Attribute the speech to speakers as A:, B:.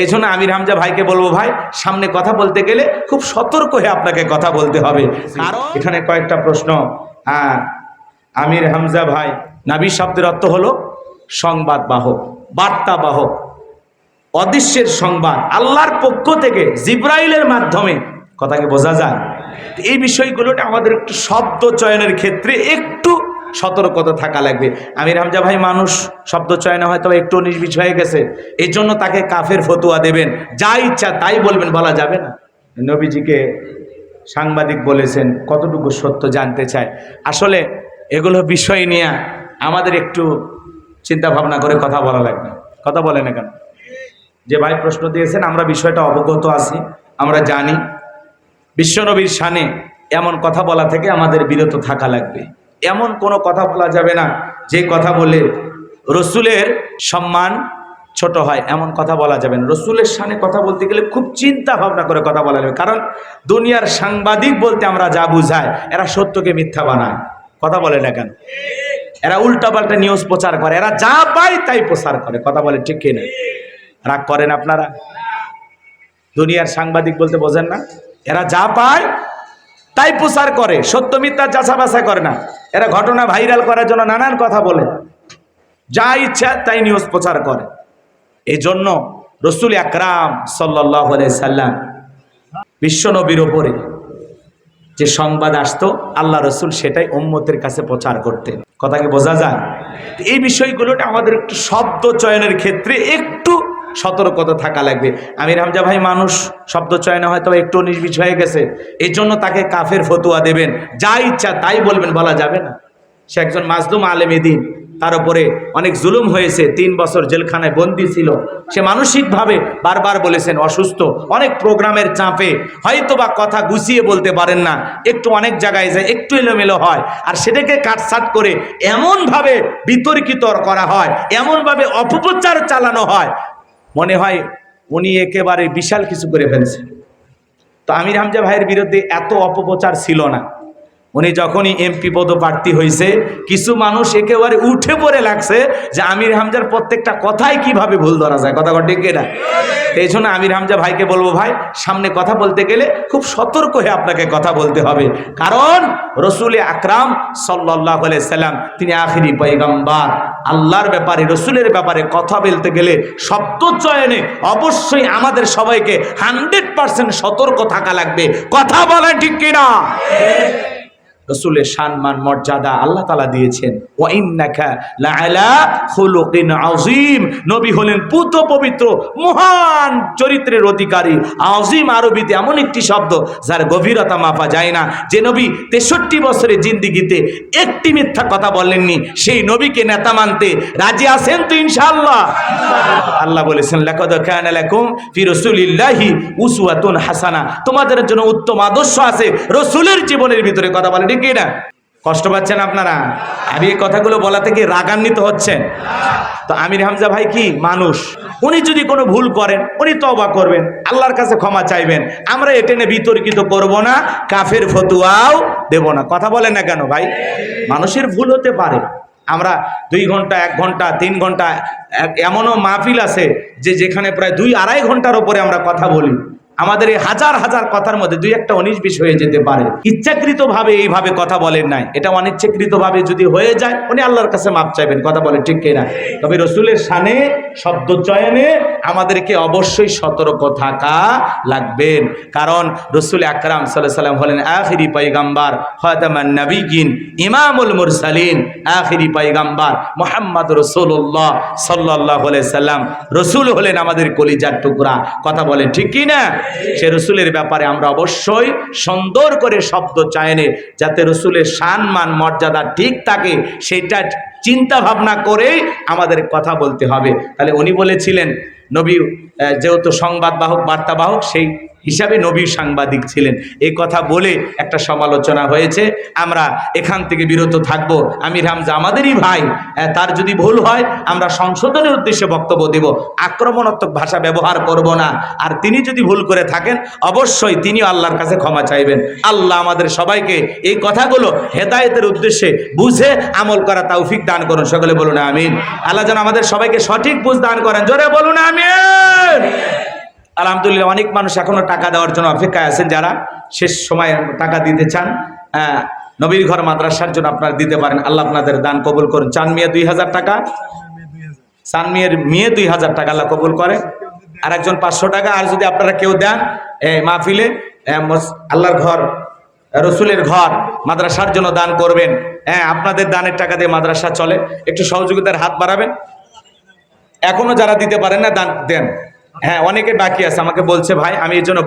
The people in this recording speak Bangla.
A: এই জন্য আমির হামজা ভাইকে বলব ভাই সামনে কথা বলতে গেলে খুব সতর্ক হয়ে আপনাকে কথা বলতে হবে। কারণ এখানে কয়েকটা প্রশ্ন। হ্যাঁ আমির হামজা ভাই নাবি শব্দের অর্থ হলো সংবাদ বাহক বার্তা বাহক অদৃশ্যের সংবাদ আল্লাহর পক্ষ থেকে জিব্রাইলের মাধ্যমে। কথাকে বোঝা যায়। এই বিষয়গুলোটা আমাদের একটু শব্দ চয়নের ক্ষেত্রে একটু সতর্কতা থাকা লাগবে। আমির হামজা ভাই মানুষ, শব্দ চয়নে হয়তো একটু নির্বিষ হয়ে গেছে। এই জন্য তাকে কাফের ফতুয়া দেবেন। যা ইচ্ছা তাই বলবেন, বলা যাবে না। নবীজিকে সাংবাদিক বলেছেন, কতটুকু সত্য জানতে চায়। আসলে এগুলো বিষয় নিয়ে আমাদের একটু চিন্তা ভাবনা করে কথা বলা লাগবে। কথা বলে না কেন? যে ভাই প্রশ্ন দিয়েছেন, আমরা বিষয়টা অবগত আছি, আমরা জানি। বিশ্বনবীর শানে এমন কথা বলা থেকে আমাদের বিরত থাকা লাগবে। এমন কোনো কথা বলা যাবে না যে কথা বলে রসুলের সম্মান ছোট হয়, এমন কথা বলা যাবে না। রসুলের সামনে কথা বলতে গেলে খুব চিন্তা ভাবনা করে কথা বলা যাবে। কারণ দুনিয়ার সাংবাদিক বলতে আমরা যা বুঝাই, এরা সত্যকে মিথ্যা বানায়। কথা বলে না কেন? এরা উল্টাপাল্টা নিউজ প্রচার করে, এরা যা পায় তাই প্রচার করে। কথা বলে ঠিক কিনা? রাগ করেন আপনারা? দুনিয়ার সাংবাদিক বলতে বোঝেন না? এরা যা পায় তাই প্রচার করে, সত্য মিথ্যা যাচা বাছা করে না। এরা ঘটনা ভাইরাল করার জন্য নানান কথা বলে। যা ইচ্ছা তাই নিউজ প্রচার করে। এই জন্য রসুল আকরাম সাল্লাহ সাল্লাম বিশ্বনবীর ওপরে যে সংবাদ আসতো, আল্লাহ রসুল সেটাই উম্মতের কাছে প্রচার করতেন। কথা কি বোঝা যায়? এই বিষয়গুলোটা আমাদের একটু শব্দ চয়নের ক্ষেত্রে একটু সতর্কতা থাকা লাগবে। আমির হামজা ভাই মানুষ, শব্দ চয়নে হয়তো একটু নির্বিষ হয়ে গেছে। এই জন্য তাকে কাফের ফতুয়া দেবেন। যা ইচ্ছা তাই বলবেন, বলা যাবে না। সে একজন মাজলুম আলেম এদিন তার উপরে অনেক জুলুম হয়েছে। তিন বছর জেলখানায় বন্দি ছিল। সে মানসিকভাবে বারবার বলেছেন, অসুস্থ। অনেক প্রোগ্রামের চাপে। হয়তো বা কথা গুছিয়ে বলতে পারেন না। একটু অনেক জায়গায় যায়, একটু এলোমেলো হয়। আর সেটাকে কাটসাট করে এমনভাবে বিতর্কিত করা হয়। এমনভাবে অপপ্রচার চালানো হয়। মনে হয় উনি একেবারে বিশাল কিছু করে ফেলছেন তো আমির হামজা ভাইয়ের বিরুদ্ধে এত অপপ্রচার ছিল না। উনি যখনই এমপি পদপ্রার্থী হয়েছে কিছু মানুষ একেবারে উঠে পড়ে লাগছে যে আমির হামজার প্রত্যেকটা কথাই কীভাবে ভুল ধরা যায়। কথা ঠিক না? এই জন্য আমির হামজা ভাইকে বলব, ভাই, সামনে কথা বলতে গেলে খুব সতর্ক হয়ে আপনাকে কথা বলতে হবে। কারণ রসুল আকরাম সাল্লাহ সাল্লাম, তিনি আখিরি পৈগম্বার আল্লাহর ব্যাপারে, রসুলের ব্যাপারে কথা বলতে গেলে শব্দ চয়নে অবশ্যই আমাদের সবাইকে হান্ড্রেড পার্সেন্ট সতর্ক থাকা লাগবে। কথা বলেন, ঠিক কিনা রসুলের সম্মান মর্যাদা আল্লাহ তালা দিয়েছেন। লাআলা নবী হলেন পুত পবিত্র, মহান চরিত্রের অধিকারী। আযীম আরবিতে এমন একটি শব্দ যার গভীরতা মাপা যায় না। যে নবী তেষট্টি বছরের জিন্দিগিতে একটি মিথ্যা কথা বলেননি, সেই নবীকে নেতা মানতে রাজি আছেন তো ইনশাআল্লাহ। আল্লাহ বলেছেন হাসানা। তোমাদের জন্য উত্তম আদর্শ আছে, রসুলের জীবনের ভিতরে কথা বলে ঠিক না কষ্ট পাচ্ছেন আপনারা? আমি এই কথাগুলো বলা থেকে রাগান্বিত হচ্ছেন। তো আমির হামজা ভাই কি? মানুষ। উনি যদি কোনো ভুল করেন, উনি তবা করবেন। আল্লাহর কাছে ক্ষমা চাইবেন। আমরা এটেনে বিতর্কিত করব না, কাফের ফতুয়াও দেব না। কথা বলেন না কেন ভাই? মানুষের ভুল হতে পারে। আমরা দুই ঘণ্টা, এক ঘণ্টা, তিন ঘণ্টা, এমনও মাহফিল আছে যে যেখানে প্রায় দুই আড়াই ঘণ্টার ওপরে আমরা কথা বলি। আমাদের এই হাজার হাজার কথার মধ্যে দুই একটা উনিশ বিশ হয়ে যেতে পারে। ইচ্ছাকৃত ভাবে এইভাবে কথা বলেন নাই। এটা অনিচ্ছাকৃত ভাবে যদি হয়ে যায়, উনি আল্লাহর কাছে মাপ চাইবেন, কথা বলেন ঠিক কিনা? তবে রসুলের সানে শব্দ চয়নে আমাদেরকে অবশ্যই সতর্ক থাকা লাগবেন। কারণ রসুল আকরাম সাল্লাহ সাল্লাম হলেন আখিরি পৈগাম্বার হয়তামান নবীন ইমামুল মুরসালিন। আখিরি পৈগাম্বার মোহাম্মদ রসুল্লাহ সাল্লাহ সাল্লাম রসুল হলেন আমাদের কলিজার টুকরা। কথা বলেন ঠিক কি না সে রসুলের ব্যাপারে আমরা অবশ্যই সুন্দর করে শব্দ চায়নে যাতে রসুলের সম্মান মর্যাদা ঠিক থাকে, সেটা চিন্তা ভাবনা করে আমাদের কথা বলতে হবে। তাহলে উনি বলেছিলেন, নবী যেহেতু সংবাদবাহক বার্তাবাহক বার্তা সেই হিসাবে নবী সাংবাদিক ছিলেন। এই কথা বলে একটা সমালোচনা হয়েছে, আমরা এখান থেকে বিরত থাকব। আমির হামজা, আমাদেরই ভাই তার যদি ভুল হয়, আমরা সংশোধনের উদ্দেশ্যে বক্তব্য দেব। আক্রমণাত্মক ভাষা ব্যবহার করব না। আর তিনি যদি ভুল করে থাকেন, অবশ্যই তিনি আল্লাহর কাছে ক্ষমা চাইবেন। আল্লাহ আমাদের সবাইকে এই কথাগুলো হেদায়েতের উদ্দেশ্যে বুঝে আমল করা তৌফিক দান করুন। সকলে বলুন আমিন। আল্লাহ যেন আমাদের সবাইকে সঠিক বুঝ দান করেন। জোরে বলুন আমিন। আলহামদুলিল্লাহ অনেক মানুষ এখনও টাকা দেওয়ার জন্য অপেক্ষায় আছেন যারা শেষ সময়ে টাকা দিতে চান। হ্যাঁ, নবীর ঘর মাদ্রাসার জন্য আপনারা দিতে পারেন। আল্লাহ আপনাদের দান কবুল করুন। চান মিয়া দুই হাজার টাকা? চান মেয়ের মেয়ে দুই হাজার টাকা আল্লাহ কবুল করে। আর একজন পাঁচশো টাকা। আর যদি আপনারা কেউ দেন মাহফিলে আল্লাহর ঘর রসুলের ঘর মাদ্রাসার জন্য দান করবেন। হ্যাঁ আপনাদের দানের টাকা দিয়ে মাদ্রাসা চলে। একটু সহযোগিতার হাত বাড়াবেন। এখনও যারা দিতে পারেন না দান দেন। হ্যাঁ অনেকে বাকি আছে আমাকে বলছে ভাই আমি এর জন্য